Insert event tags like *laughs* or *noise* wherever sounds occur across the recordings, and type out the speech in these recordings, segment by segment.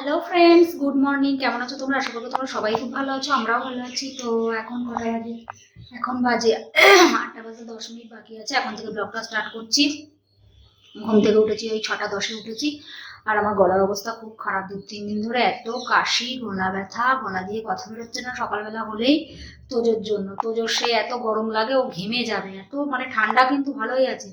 Hello friends good morning কেমন আছো তোমরা? আশা করব তোমরা সবাই খুব ভালো আছো, আমরাও ভালো আছি। তো এখন বাজে এখন বাজে *clears throat* আটটা বাজে দশ মিনিট বাকি আছে। এখন থেকে ব্লগটা স্টার্ট করছি। ঘুম থেকে উঠেছি, ওই ছটা দশে উঠেছি। আর আমার গলার অবস্থা খুব খারাপ। দু, তিন দিন ধরে এত কাশি, গলা ব্যথা, গলা দিয়ে কথা বেরোচ্ছে না সকালবেলা হলেই তোজোর জন্য। তোজোর সে এত গরম লাগে, ও ঘেমে যাবে। এত মানে ঠান্ডা কিন্তু ভালোই আছে।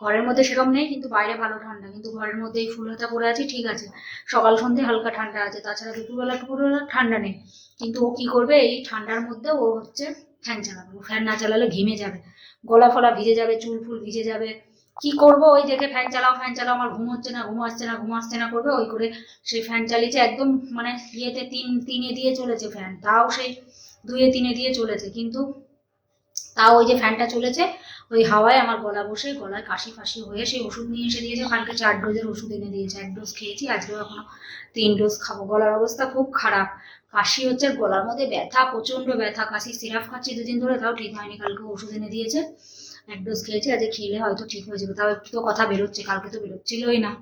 ঘরের মধ্যে সেরকম নেই, কিন্তু বাইরে ভালো ঠান্ডা। কিন্তু ঘরের মধ্যে এই ফুল হাতা পরে আছি, ঠিক আছে। সকাল সন্ধে হালকা ঠান্ডা আছে, তাছাড়া দুপুরবেলা দুপুরবেলা ঠান্ডা নেই। কিন্তু ও কি করবে, এই ঠান্ডার মধ্যে ও হচ্ছে ফ্যান চালাবে। ও ফ্যান না চালালে ঘেমে যাবে। গলা ফলা ভিজে যাবে, চুল ফুল ভিজে যাবে। কি করব? ওই দেখে ফ্যান চালাও ফ্যান চালাও, আমার ঘুম হচ্ছে না, ঘুম আসছে না, ঘুম আসছে না করবে, ওই করে সেই ফ্যান চালিয়েছে একদম মানে ইয়েতে তিন, তিনে দিয়ে চলেছে ফ্যান। তাও সেই দুয়ে, তিনে দিয়ে চলেছে। কিন্তু তাও ওই যে ফ্যানটা চলেছে, ওই হাওয়ায় আমার গলা বসে গলায় কাশি ফাশি হয়ে সেই ওষুধ নিয়ে এসে দিয়েছে। কালকে চার ডোজের ওষুধ এনে দিয়েছে, এক ডোজ খেয়েছি, আজকেও এখনও তিন ডোজ খাব। গলার অবস্থা খুব খারাপ। কাশি হচ্ছে, গলার মধ্যে ব্যথা প্রচণ্ড ব্যথা, কাশি, সিরাপ খাচ্ছি দুদিন ধরে, তাও ঠিক হয়নি। কালকে ওষুধ এনে দিয়েছে, এক ডোজ খেয়েছি, আজকে খেলে হয়তো ঠিক হয়ে যাবে। তাও একটু তো কথা বেরোচ্ছে, কালকে তো বেরোচ্ছিলই না।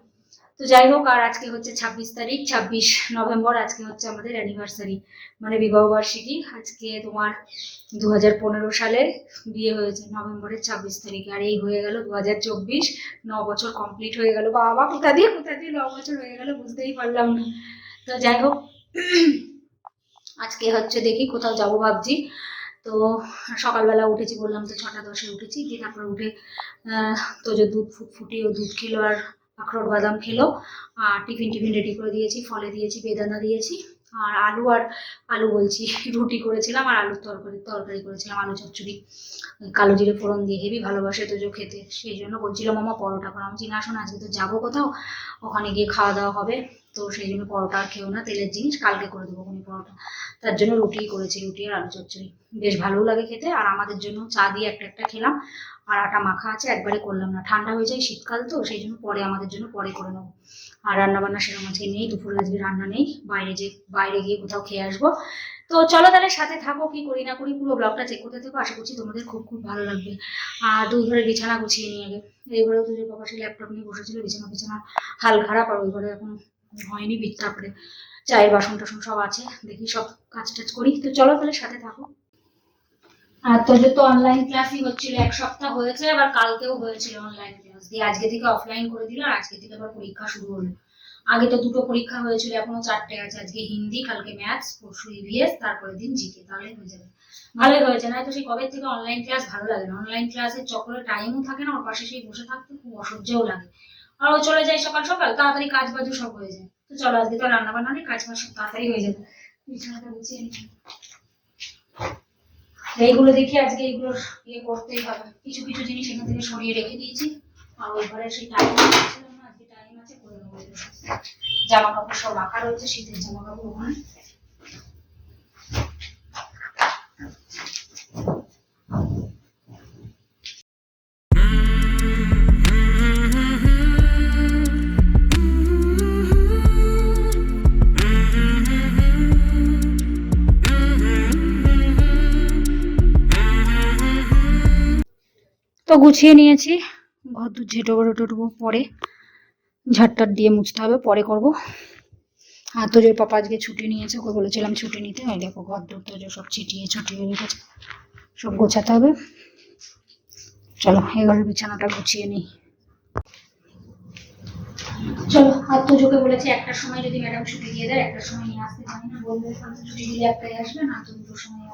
তো যাই হোক, আর আজকে হচ্ছে ছাব্বিশ তারিখ, ছাব্বিশ নভেম্বর আজকে হচ্ছে আমাদের অ্যানিভার্সারি মানে বিবাহবার্ষিকী আজকে তোমার দু হাজার পনেরো সালে বিয়ে হয়েছে, নভেম্বরের ছাব্বিশ তারিখে। আর এই হয়ে গেল দু হাজার চব্বিশ, ন বছর কমপ্লিট হয়ে গেল। বাবা, কোথা দিয়ে কোথা দিয়ে ন বছর হয়ে গেল বুঝতেই পারলাম না। তো যাই হোক, আজকে হচ্ছে দেখি কোথাও যাব ভাবছি। তো সকালবেলা উঠেছি, বললাম তো ছটা দশে উঠেছি, দিয়ে তারপর উঠে তো যে দুধ ফুট ফুটিয়ে দুধ খেলো আর আখরোট বাদাম খেলো, আর টিফিন টিফিন রেডি করে দিয়েছি, ফলে দিয়েছি, বেদানা দিয়েছি, আর আলু আর আলু বলছি, *laughs* রুটি করেছিলাম আর আলুর তরকারি তরকারি করেছিলাম, আলু চচ্চড়ি কালো জিরে ফোড়ন দিয়ে হেবি ভালোবাসে তো যে খেতে, সেই জন্য বলছিলাম, মামা, পরোটা করো আমি চিনা না শোনা, আজকে তো যাব কোথাও, ওখানে গিয়ে খাওয়া দাওয়া হবে। তো সেই জন্য পরোটা আর খেও না, তেলের জিনিস কালকে করে দেবো কোনো পরোটা। তার জন্য রুটিই করেছি, রুটি আর আলু চচ্চড়ি। বেশ ভালোও লাগে খেতে, আর আমাদের জন্য চা দিয়ে একটা একটা খেলাম, আর আটা মাখা আছে, একবারে করলাম না। ঠান্ডা হয়ে যায় শীতকাল তো, সেই জন্য পরে আমাদের জন্য পরে করে নেব। আর রান্না বান্না সেরকম আজকে নেই, দুপুরে আজকে রান্না নেই, বাইরে যে, বাইরে গিয়ে কোথাও খেয়ে আসব। তো চলো তাহলে সাথে থাকো, কি করি না করি, পুরো ব্লগটা চেক করতে থাকো, আশা করছি তোমাদের খুব খুব ভালো লাগবে। আর দুই ঘরে বিছানা গুছিয়ে নিয়ে আগে। এই ঘরেও যে বাবা ল্যাপটপ নিয়ে বসেছিল, বিছানা বিছানা হাল খারাপ, আর ওই ঘরে এখন হয়নি বিট তারপরে চায়ের বাসন টাসন সব আছে, দেখি সব কাজ টাজ করি। তো চলো তাহলে সাথে থাকো। আর তোদের তো অনলাইন ক্লাসই হচ্ছিল, এক সপ্তাহ হয়েছে, আবার কালকেও হয়েছিল অনলাইন ক্লাস দিয়ে আজকে থেকে অফলাইন করে দিল, আর আজকে থেকে আবার পরীক্ষা শুরু হলো। আগে তো দুটো পরীক্ষা হয়েছিল, এখনও চারটে আছে। আজকে হিন্দি, কালকে ম্যাথস পরশু ইভিএস তারপরে দিন জিকে তাহলে হয়ে যাবে। ভালোই হয়েছে, না তো সেই কবে থেকে অনলাইন ক্লাস ভালো লাগে না। অনলাইন ক্লাসের চক্করে টাইমও থাকে না, ওর পাশে সেই বসে থাকতে খুব অসহ্যও লাগে। আর চলে যায় সকাল সকাল, তাড়াতাড়ি কাজ বাজু সব হয়ে যায়। তো চলো, আজকে তো রান্না বান্না নেই, কাজ বাজ সব তাড়াতাড়ি হয়ে যাবে। এইগুলো দেখি আজকে এগুলো ইয়ে করতেই হবে। কিছু কিছু জিনিস এখান থেকে সরিয়ে রেখে দিয়েছি। আর ওই ঘরে সেই টাইম আজকে টাইম আছে, করে নেব। জামা কাপড় সব রাখা রয়েছে, শীতের জামা কাপড় ওখানে। তো গুছিয়ে নিয়েছি। ঘর দু ঝেটো টেটো পরে। ঝাড়টার দিয়ে মুছতে হবে, পরে করব। আর তোজোর পাপা আজকে ছুটি নিয়েছে, ওকে বলেছিলাম ছুটি নিতে। ওই দেখো, ঘর দূর তোজো সব ছিটিয়ে ছুটিয়ে রেখেছে। সব গোছাতে হবে। চলো, এবারে বিছানাটা গুছিয়ে নিই। চলো, আর তোজোকে বলেছি একটার সময় যদি ম্যাডাম ছুটি দিয়ে দেয় একটার সময় নিয়ে আসতে পারি না। বলবে ছুটি দিলে একটাই আসবে, না তো দুটোর সময়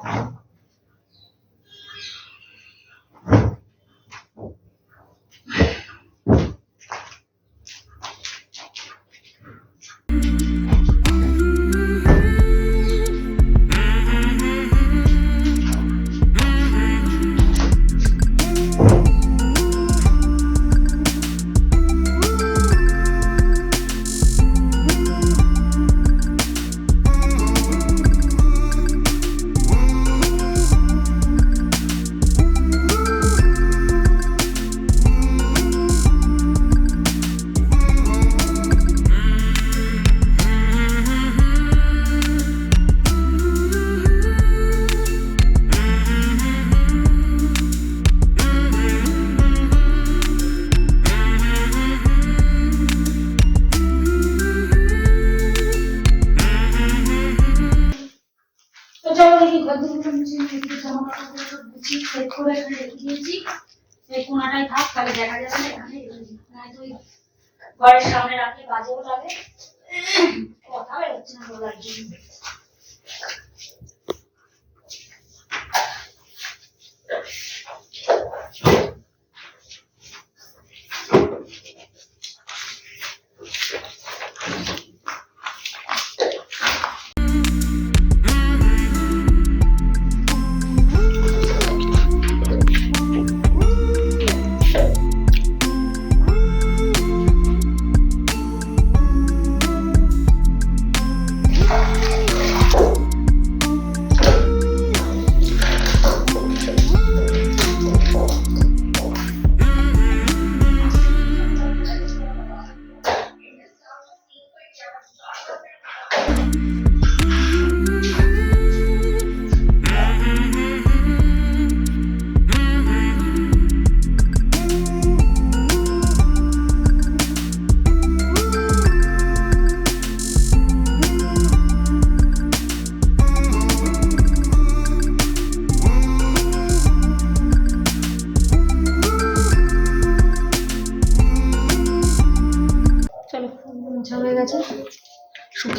এই থাক, তাহলে দেখা যাবে না এখানে। নয়তো ঘরের সামনে রাখলে বাজেও লাগে কথা বেরোচ্ছে না বলার জন্য চলো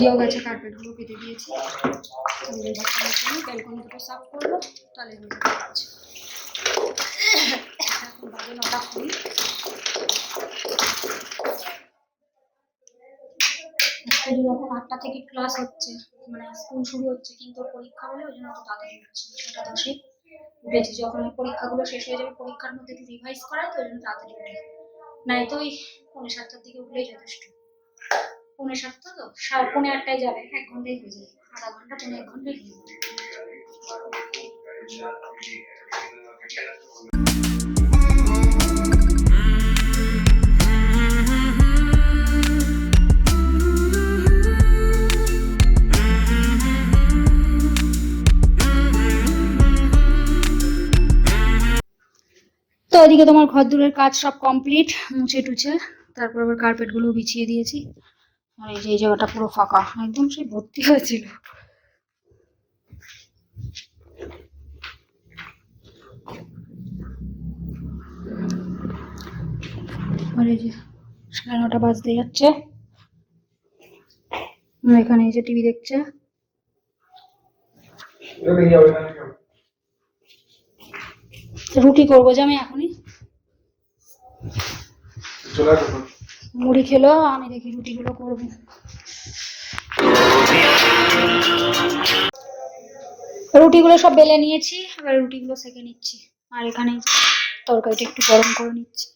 শুকিয়েও গেছে কার্পেটগুলো পেতে দিয়েছি। ব্যালকনি সাফ করব, তাহলে হয়ে যাবে এখন বাজে নটা কুড়ি। যখন আটটা থেকে ক্লাস হচ্ছে মানে স্কুল শুরু হচ্ছে, কিন্তু পরীক্ষা বলে ওই জন্য তাড়াতাড়ি উঠছি ছটা দশে। উঠেছি, যখন পরীক্ষাগুলো শেষ হয়ে যাবে, পরীক্ষার মধ্যে একটু রিভাইজ করায় তো, ওই জন্য তাড়াতাড়ি উঠে। নাই তো ওই পনেরো সাতটার দিকে উঠলেই যথেষ্ট। পৌনে সাতটা তো? সাড়ে পৌনে আটটায় যাবে। এক ঘন্টায় হয়ে যায় আধা ঘণ্টা পৌনে এক ঘন্টায় হয়ে যাবে তো এদিকে তোমার ঘর দূরের কাজ সব কমপ্লিট মুছে টুছে। তারপর আবার কার্পেটগুলো বিছিয়ে দিয়েছি। আর এই যে, এই জায়গাটা পুরো ফাঁকা। একদম সেই ভর্তি হয়েছিল। আর এই যে, সাড়ে নটা বাজতে যাচ্ছে। এখানে এই যে টিভি দেখছে। রুটি করব যে আমি এখনই। চলে মুড়ি খেলো, আমি দেখি রুটিগুলো করব। রুটিগুলো সব বেলে নিয়েছি, এবার রুটিগুলো সেকে নিচ্ছি। আর এখানে তরকারিটা একটু গরম করে নিচ্ছি।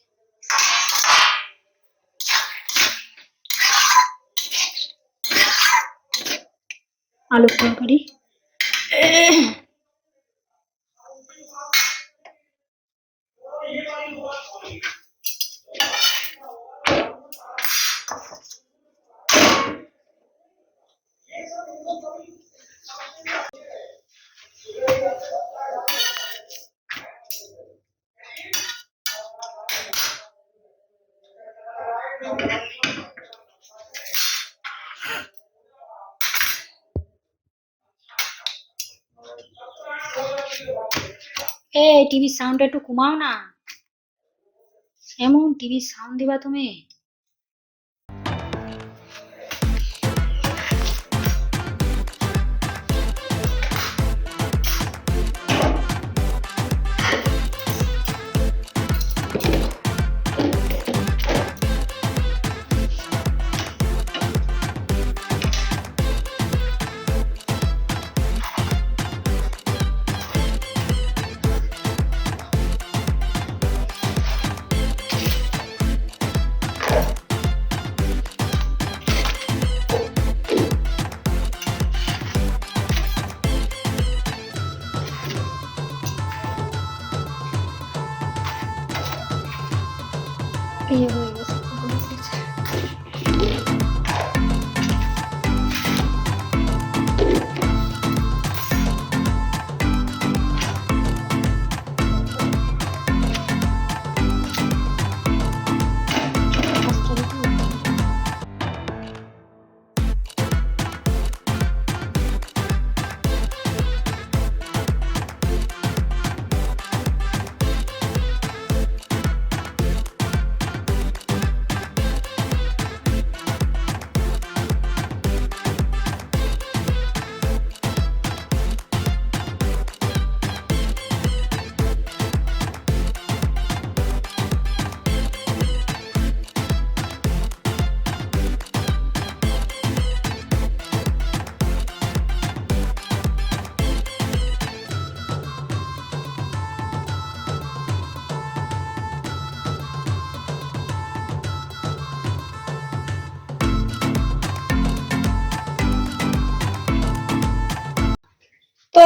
আলুর তরকারি। এ টিভির সাউন্ডটা একটু কমাও না। এমন টিভির সাউন্ড দিবা তুমি।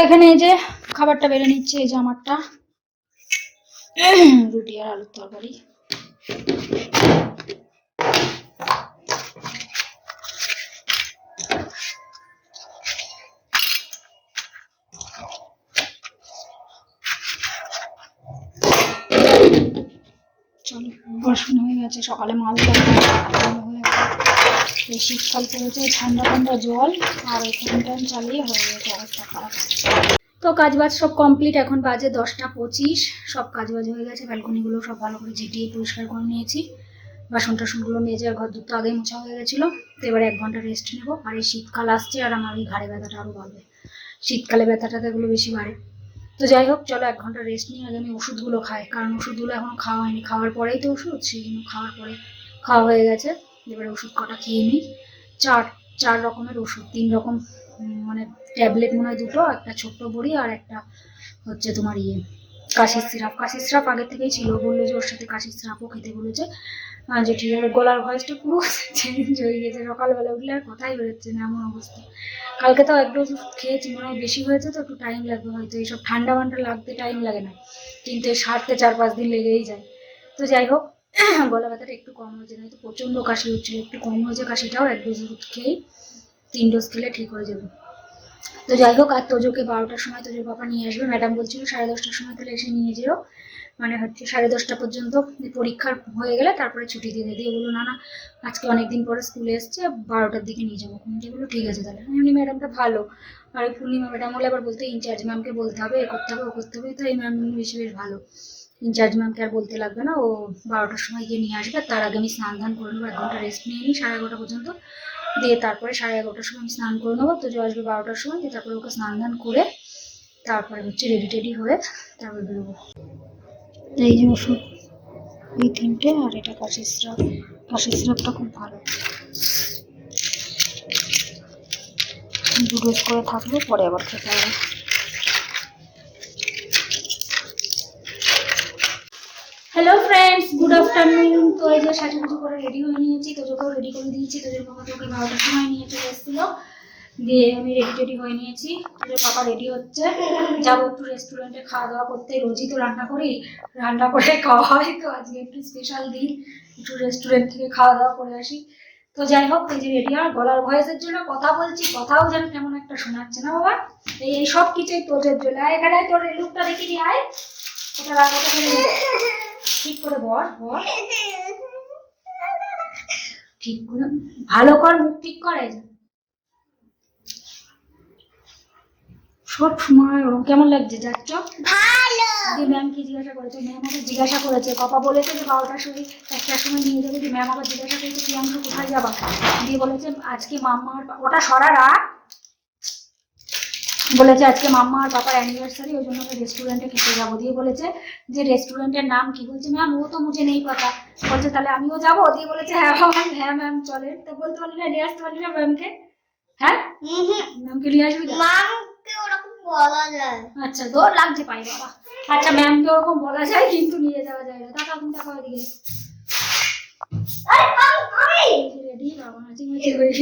এখানে এই যে খাবারটা বেড়ে নিচ্ছে, এই যে আমারটা। রুটি আর আলুর তরকারি। চলো পড়াশোনা হয়ে গেছে, সকালে এই শীতকাল পড়েছে, ঠান্ডা ঠান্ডা জল, আর এই ফ্যান ট্যান চালিয়ে হয়ে গেছে। তো কাজ বাজ সব কমপ্লিট, এখন বাজে দশটা পঁচিশ। সব কাজ বাজ হয়ে গেছে, ব্যালকনিগুলো সব ভালো করে ঝিটিয়ে পরিষ্কার করে নিয়েছি। বাসন টাসনগুলো মেজে ঘর দুটো আগে মোছা হয়ে গেছিল, তো এবারে এক ঘণ্টা রেস্ট নেব। আর এই শীতকাল আসছে, আর আমার এই ঘাড়ে ব্যথাটা আরও বাড়বে। শীতকালে ব্যথা ট্যাথাগুলো বেশি বাড়ে। তো যাই হোক, চলো এক ঘণ্টা রেস্ট নিয়ে আগে আমি ওষুধগুলো খাই। কারণ ওষুধগুলো এখনও খাওয়া হয়নি। খাওয়ার পরেই তো ওষুধ সেই জন্য খাওয়ার পরে খাওয়া হয়ে গেছে। এবারে ওষুধ কটা খেয়ে নিই। চার চার রকমের ওষুধ, তিন রকম মানে ট্যাবলেট মনে হয় দুটো, একটা ছোট্ট বড়ি আর একটা হচ্ছে তোমার ইয়ে কাশির সিরাপ। কাশির সিরাপ আগে থেকেই ছিল, বলল যে ওর সাথে কাশির সিরাপও খেতে বলেছে। আছে, গলার ভয়েসটা পুরো *laughs* চেঞ্জ হয়ে গেছে। সকালবেলা উঠলে আর কথাই বেরোচ্ছে না, এমন অবস্থা। কালকে তো এক ডোজ খেয়েছি, মনে হয় বেশি হয়েছে তো, একটু টাইম লাগবে হয়তো। এইসব ঠান্ডা মান্ডা লাগতে টাইম লাগে না, কিন্তু এই সারতে চার পাঁচ দিন লেগেই যায়। তো যাই হোক, *clears throat* গলা ব্যথাটা একটু কম হয়েছে, নয়তো প্রচণ্ড কাশি হচ্ছিল, একটু কম হয়েছে কাশিটাও এক ডোজ খেয়েই তিন ডোজ খেলে ঠিক হয়ে যাবে। তো যাই হোক, আর তোজোকে বারোটার সময় তোজোর বাবা নিয়ে আসবে। ম্যাডাম বলছিল সাড়ে দশটার সময় তাহলে এসে নিয়ে যেও। মানে হচ্ছে সাড়ে দশটা পর্যন্ত পরীক্ষার হয়ে গেলে তারপরে ছুটি দিয়ে দিয়ে। বলল, না না, আজকে অনেকদিন পরে স্কুলে এসছে, বারোটার দিকে নিয়ে যাব। কুমিটি বলল ঠিক আছে তাহলে। এমনি ম্যাডামটা ভালো। আর পূর্ণিমা, ম্যাডাম হলে আবার বলতে, ইনচার্জ ম্যামকে বলতে হবে, এ করতে হবে, ও করতে হবে। তো এই ম্যাম বেশি বেশ ভালো। ইনচার্জ ম্যামকে আর বলতে লাগবে না, ও বারোটার সময় গিয়ে নিয়ে আসবে। তার আগে আমি স্নান ধান করে নেব, এক ঘণ্টা রেস্ট নিয়ে নিই সাড়ে এগারোটা পর্যন্ত। দিয়ে তারপরে সাড়ে এগারোটার সময় স্নান করে নেব। তো জয় আসবে বারোটার সময়, দিয়ে তারপরে ওকে স্নান ধান করে তারপরে হচ্ছে রেডি টেডি হয়ে তারপরে বেরোবো। এই যে ওষুধ, এই তিনটে আর এটা কাশির সিরাপ কাশির সিরাপটা খুব ভালো। দু ডোজ করে থাকলে পরে আবার খেতে হবে। হ্যালো ফ্রেন্ডস গুড আফটারনুন তো এই যে সাজুগুজু করে রেডি হয়ে নিয়েছি তোজোকেও রেডি করে দিয়েছি তোদের বাবা তোকে বারোটার সময় নিয়ে চলে এসেছিল। দিয়ে আমি রেডি টেডি হয়ে নিয়েছি তোদের পাপা রেডি হচ্ছে। যাব একটু রেস্টুরেন্টে খাওয়া দাওয়া করতে, রোজই তো রান্না করি, রান্না করে খাওয়া হয়, তো আজকে একটু স্পেশাল দিন, একটু রেস্টুরেন্ট থেকে খাওয়া দাওয়া করে আসি। তো যাই হোক, এই যে রেডি আর গলার ভয়েসের জন্য কথা বলছি, কথাও যেন কেমন একটা শোনাচ্ছে না বাবা। এই সব কিছুই তোদের জন্য। এখানে তোর লুকটা দেখি আয়। ওটা রেখে। ঠিক করে বস বস? ঠিক করে ভালো কর মুখ ঠিক করে। সব সময় ওরকম কেমন লাগছে যাচ্ছ? ভালো। দিয়ে ম্যাম কি জিজ্ঞাসা করেছে ম্যাম আমাকে জিজ্ঞাসা করেছে কপা বলেছে যে বারোটার সময় একটার সময় নিয়ে যাবে দিয়ে ম্যাম আবার জিজ্ঞাসা করেছে প্রিয়াঙ্কা কোথায় যাবা? দিয়ে বলেছে আজকে মাম্মার ওটা সরা রাখ বলেছে আজকে মাম্মা আর পাপার অ্যানিভার্সারি ওই জন্য আমি রেস্টুরেন্টে খেতে যাব। দিয়ে বলেছে যে রেস্টুরেন্টের নাম কি? বলছে ম্যাম ও তো মুঝে নেই পাতা। বলছে তাহলে আমিও যাব? দিয়ে বলেছে হ্যাঁ ম্যাম হ্যাঁ ম্যাম চলে। তো বলতে পারলি না নিয়ে আসতে পারলি না ম্যামকে হ্যাঁ? ম্যামকে নিয়ে আসবি তো? মামকে ওরকম বলা যায়। আচ্ছা তোর লাগছে পাই বাবা। আচ্ছা ম্যামকে ওরকম বলা যায় কিন্তু নিয়ে যাওয়া যায় না। টাকা কোন টাকা ওদিকে আরে মাম আমি রেডি বাবা ম্যাচিং ম্যাচিং হয়ে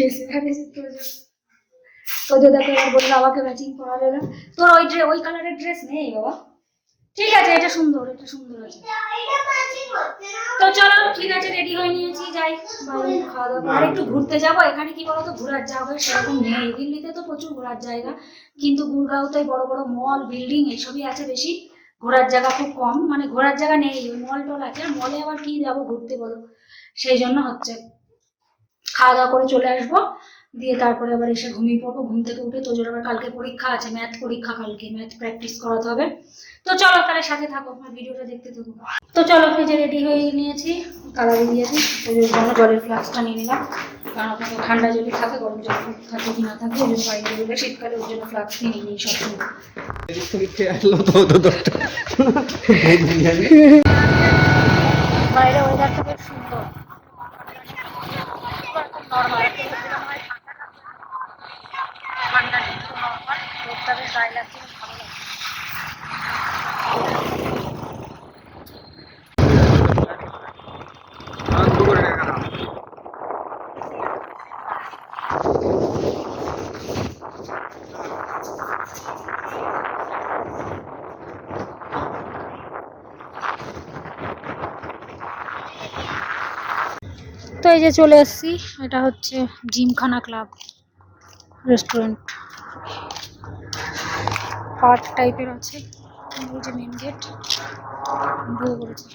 আরে তোর দেখো বলল বাবাকে ম্যাচিং করালে না। তোর ওই ড্রে ওই কালারের ড্রেস নেই বাবা। ঠিক আছে, এটা সুন্দর এটা সুন্দর আছে। তো চলো, ঠিক আছে রেডি হয়ে নিয়েছি, যাই। বাইরে খাওয়া দাওয়া আর একটু ঘুরতে যাব। এখানে কি বলতো? ঘোরার জায়গা সেরকম নেই। দিল্লিতে তো প্রচুর ঘোরার জায়গা। কিন্তু গুরগাঁওতে বড় বড় মল বিল্ডিং এইসবই আছে বেশি। ঘোরার জায়গা খুব কম। মানে ঘোরার জায়গা নেই। মল টল আছে। মলে আবার কি যাব ঘুরতে বলো? সেই জন্য হচ্ছে। খাওয়া দাওয়া করে চলে আসব। দিয়ে তারপরে আবার এসে ঘুমিয়ে পড়ব, ঘুম থেকে উঠে তোজোর আবার কালকে পরীক্ষা আছে ম্যাথ পরীক্ষা কালকে ম্যাথ প্র্যাকটিস করাতে হবে। তো চলো তাহলে সাথে থাকো, আমার ভিডিওটা দেখতে থাকো। তো চলো যে রেডি হয়ে নিয়েছি দিয়ে দিয়েছি ওই জন্য জলের ফ্লাক্সটা নিয়ে নিলাম। কারণ ওখানে ঠান্ডা জলে থাকে, গরম জল থাকে কি না থাকে ওই জন্য বেরোলে শীতকালে ওই জন্য ফ্লাক্স নিয়ে নিই সবসময়। বাইরে ওয়েদারটা বেশ সুন্দর। নর্মাল তবে গায়ে লাগছে ভালো লাগছে তো এই যে চলে আসছি এটা হচ্ছে জিমখানা ক্লাব, রেস্টুরেন্ট। পার্ক টাইপের আছে। যে মেন গেট ঢুকে পড়েছে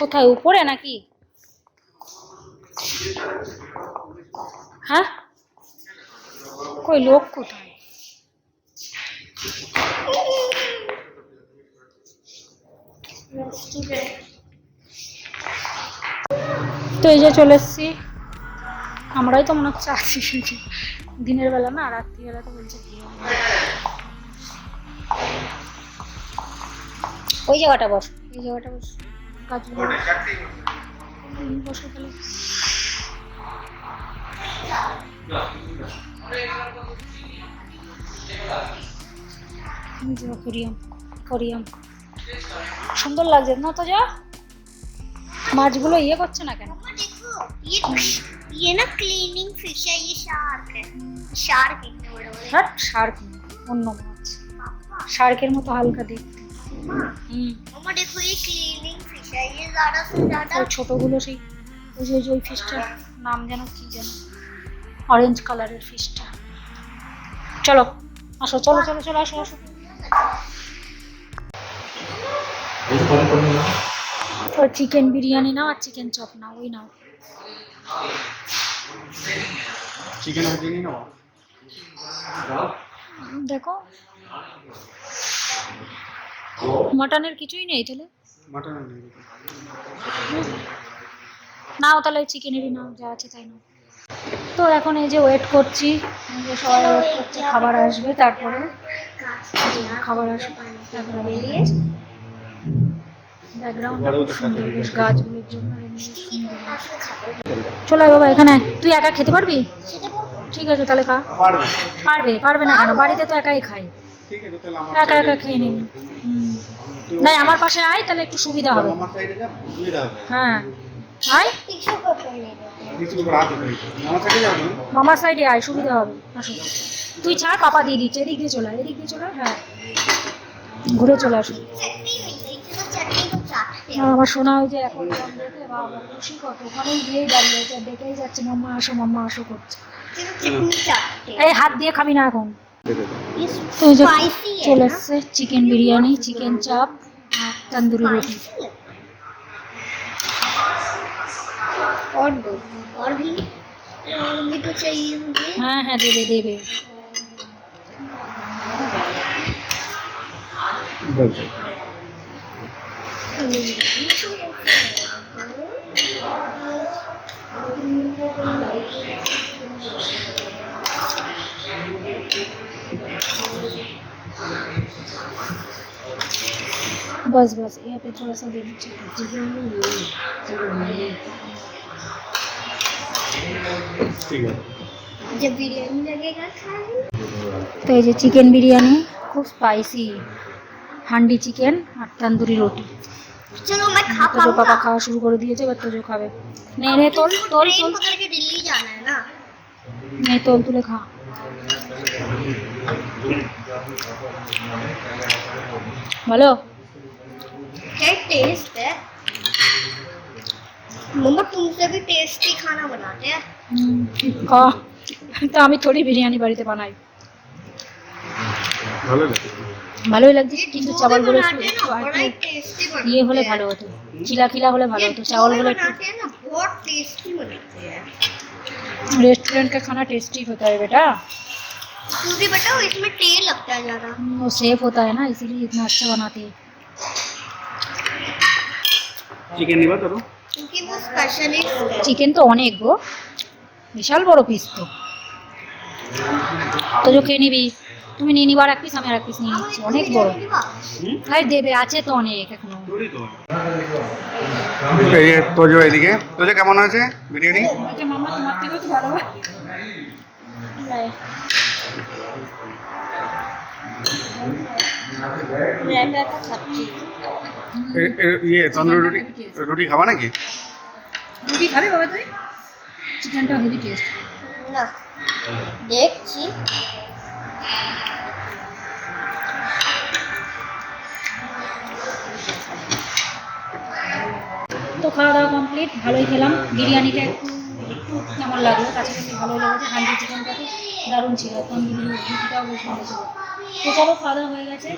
কোথায়, উপরে নাকি? হ্যাঁ? কই, লোক কোথায়? তো এই যে চলে এসছি। আমরাই তো মনে হচ্ছে আছি। দিনের বেলা না, রাত্রিবেলা তো বলছে। ওই জায়গাটা বস এই জায়গাটা বস গাছগুলো হুম, বসো তাহলে এই যে অ্যাকোরিয়াম অ্যাকোরিয়াম সুন্দর লাগছে না তো যা মাছগুলো ইয়ে করছে না কেন मम्मा देखो ये ये ना क्लीनिंग फिश है ये शार्क है शार्क इतने बड़े बड़े হ্যাঁ শার্ক অন্য মাছ শার্কের মতো হালকা দেখতে ছোটগুলো সেই ওই যে ওই ফিশটার নাম যেন কি যেন অরেঞ্জ কালারের ফিশটা চলো আসো চলো চলো চলো আসো আসো। তো চিকেন বিরিয়ানি নাও আর চিকেন চপ নাও ওই নাও। চিকেন বিরিয়ানি নাও। দেখো। মাটনের কিছুই নেই তাহলে? মাটন নাও তাহলে চিকেনেরই নাও যা আছে তাই নাও। তো এখন এই যে ওয়েট করছি সবাই ওয়েট করছে খাবার আসবে তারপরে খাবার আসবে চলে আয় বাবা এখানে তুই একা খেতে পারবি? ঠিক আছে তাহলে খা। পারবে। পারবে পারবে না কেন? বাড়িতে তো একাই খাই ঠিক আমার খেয়ে নিন। না আমার পাশে আয় তাহলে একটু সুবিধা হবে। সাইডে হ্যাঁ। আয়। সাইডে আয় সুবিধা হবে। তুই ছাড় পাপা দিয়ে দিচ্ছে। এদিক দিয়ে চলে এদিক দিয়ে হ্যাঁ। ঘুরে চলে আসো। আমার শোনা হয়েছে এখন খুশি কত ওখানেই গিয়ে দাঁড়িয়ে ডেকেই যাচ্ছে মাম্মা আসো মাম্মা আসো করছে। এই হাত দিয়ে খাবি না এখন। तो जो चलस से चिकन बिरयानी चिकन चाप तंदूरी रोटी। और दो। और भी? और भी तो चाहिए मुझे। हाँ हाँ दे दे दे दे। Thank. बस बस यहाँ पे थोड़ा सा दे दीजिए ঠিক আছে जब बिरयानी लगेगा खाने তো এই যে চিকেন বিরিয়ানি খুব স্পাইসি হান্ডি চিকেন আর তন্দুরি রুটি चलो मैं खा তোজো পাপা पाऊंगा খাওয়া শুরু করে দিয়েছে এবার তোজো খাবে নে নে তোল তোল ट्रेन তোল पकड़ के दिल्ली जाना है ना নে তোল তুলে খা বলো है टेस्ट है? मम्मा तुमसे भी टेस्टी खाना बनाते हैं। हम्म। हाँ तो আমি थोड़ी বিরিয়ানি বাড়িতে বানাই ভালো লাগে। ভালোই লাগছে কিন্তু চাওয়ালগুলো একটু ইয়ে হলে ভালো হতো খিলা খিলা হলে ভালো হতো চাওয়ালগুলো একটু रेस्टोरेंट का खाना टेस्टी होता है बेटा। क्योंकि बेटा इसमें तेल लगता है ज़्यादा। वो सेफ़ होता है ना इसीलिए इतना अच्छा बनाते हैं। চিকেন নিবা তো চিকেন তো অনেক গো। বিশাল বড় পিস তো। তো যে খেয়ে নিবি। তুমি নিয়ে নিবার এক পিস আমি আর পিস নিয়ে নিচ্ছি। অনেক বড়। আর দেবে আছে তো অনেক এখনও। তোজো এদিকে। তোজো কেমন আছে বিরিয়ানি? মামা তোমার থেকেও তো ভালো হয়। হ্যাঁ, ইয়ে তন্দুরি রুটি রুটি খাবা নাকি? রুটি খাবে বাবা তুই? চিকেনটা হেভি টেস্ট না দেখছি। তো খাওয়া দাওয়া কমপ্লিট ভালোই খেলাম। বিরিয়ানিটা একটু একটু কেমন লাগল? কাছাকাছি ভালোই লেগেছে। হান্ডি চিকেনটা তো দারুণ ছিল। তন্দুরি রুটিটাও বেশ ভালো ছিল। তো চলো খাওয়া দাওয়া হয়ে গেছে।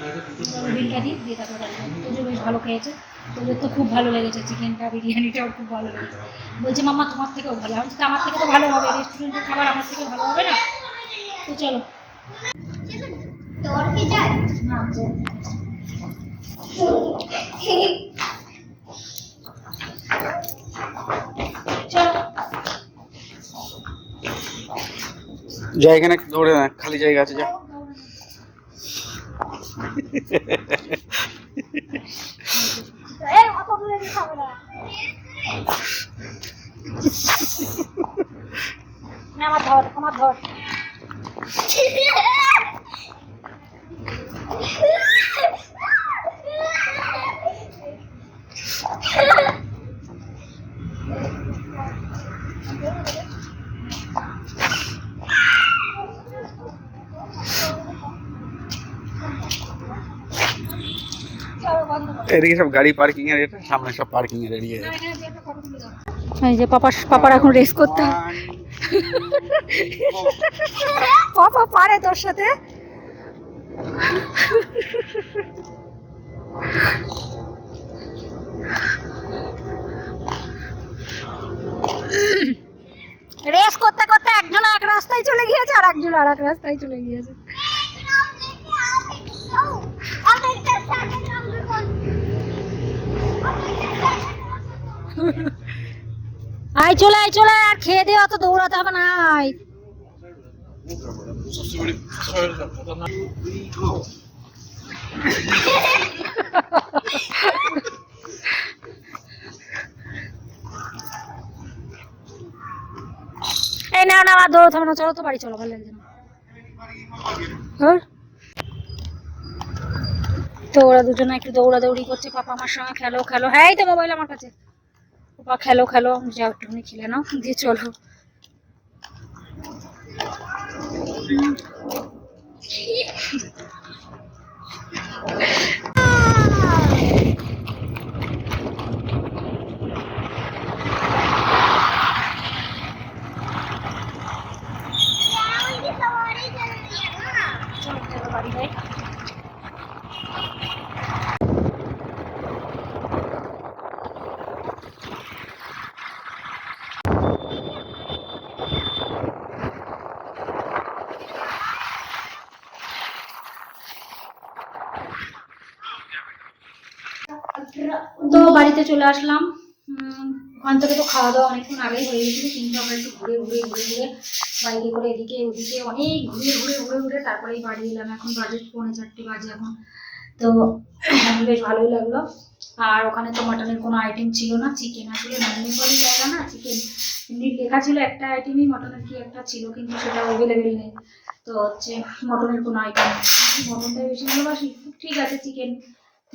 বিলটা দিই দিয়ে তারপর তোজো বেশ ভালো খেয়েছে। তোজোর তো খুব ভালো লেগেছে। চিকেনটা বিরিয়ানিটাও খুব ভালো লেগেছে। বলছে মাম্মা তোমার থেকেও ভালো। আমি আমার থেকে তো ভালো হবে। রেস্টুরেন্টের খাবার আমার থেকে ভালো হবে না? তো চলো। যা এখানে দৌড়ে না। খালি জায়গা আছে যা এই অত দূরে যেতে হবে না না, *laughs* আমার ধর আমার ধর। এদিকে সব গাড়ি পার্কিং এর এটা, সামনে সব পার্কিং এর এরিয়া এই যে পাপা পাপার এখন রেস করতে। পাপা, পারে তোর সাথে। রেস করতে করতে একজন এক রাস্তায় চলে গিয়েছে, আর একজন আর এক রাস্তায় চলে গিয়েছে। আয়, চলে আয়, চলে আর খেয়ে দিয়ে অত দৌড়াতে হবে না, আয়। এই না না দৌড়াতে হবে না, চলো তো বাড়ি, চলো ভালো হ্যাঁ? ওরা দুজনে একটু দৌড়াদৌড়ি করছে, পাপা আমার সঙ্গে খেলো খেলো। হ্যাঁ তো মোবাইল আমার কাছে। পাপা খেলো খেলো। যাও একটুখানি খেলে নাও। দিয়ে চলো চলো চলো বাড়ি যাই তো বাড়িতে চলে আসলাম। ওখান থেকে তো খাওয়া দাওয়া অনেকক্ষণ আগেই হয়ে গেছিল, কিন্তু আমরা একটু ঘুরে ঘুরে ঘুরে ঘুরে বাইকে করে এদিকে ওদিকে অনেক ঘুরে ঘুরে ঘুরে ঘুরে তারপরেই বাড়ি এলাম। এখন বাজে পৌনে চারটে বাজে এখন। তো বেশ ভালোই লাগল। আর ওখানে তো মাটনের কোনো আইটেম ছিল না চিকেন আসলে নন্দী বলে জায়গা না চিকেন এমনি লেখা ছিল একটা আইটেমই মটনের কি একটা ছিল, কিন্তু সেটা অ্যাভেলেবেল নেই। তো হচ্ছে, মটনের কোনো আইটেম মটনটাই বেশি ভালোবাসি। ঠিক আছে চিকেন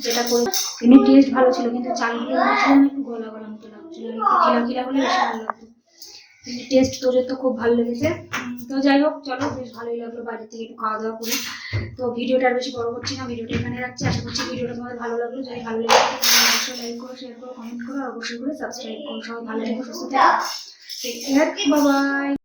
যেটা করে এমনি টেস্ট ভালো ছিল, কিন্তু চালগুলো ছিল না, একটু গলা গলা মতো লাগছিল খিলা খিলা হলে বেশি ভালো লাগতো। কিন্তু টেস্ট তোদের তো খুব ভালো লেগেছে। তো যাই হোক, চলো, বেশ ভালোই লাগল বাইরে থেকে একটু খাওয়া দাওয়া করি। তো ভিডিওটা আর বেশি বড় করছি না, ভিডিওটা এখানে রাখছি। আশা করছি ভিডিওটা তোমাদের ভালো লাগল। যদি ভালো লেগে অবশ্যই লাইক করো শেয়ার করো কমেন্ট করো অবশ্যই করে সাবস্ক্রাইব করো। সবাই ভালো থেকো, সুস্থ থেকো। Take care bye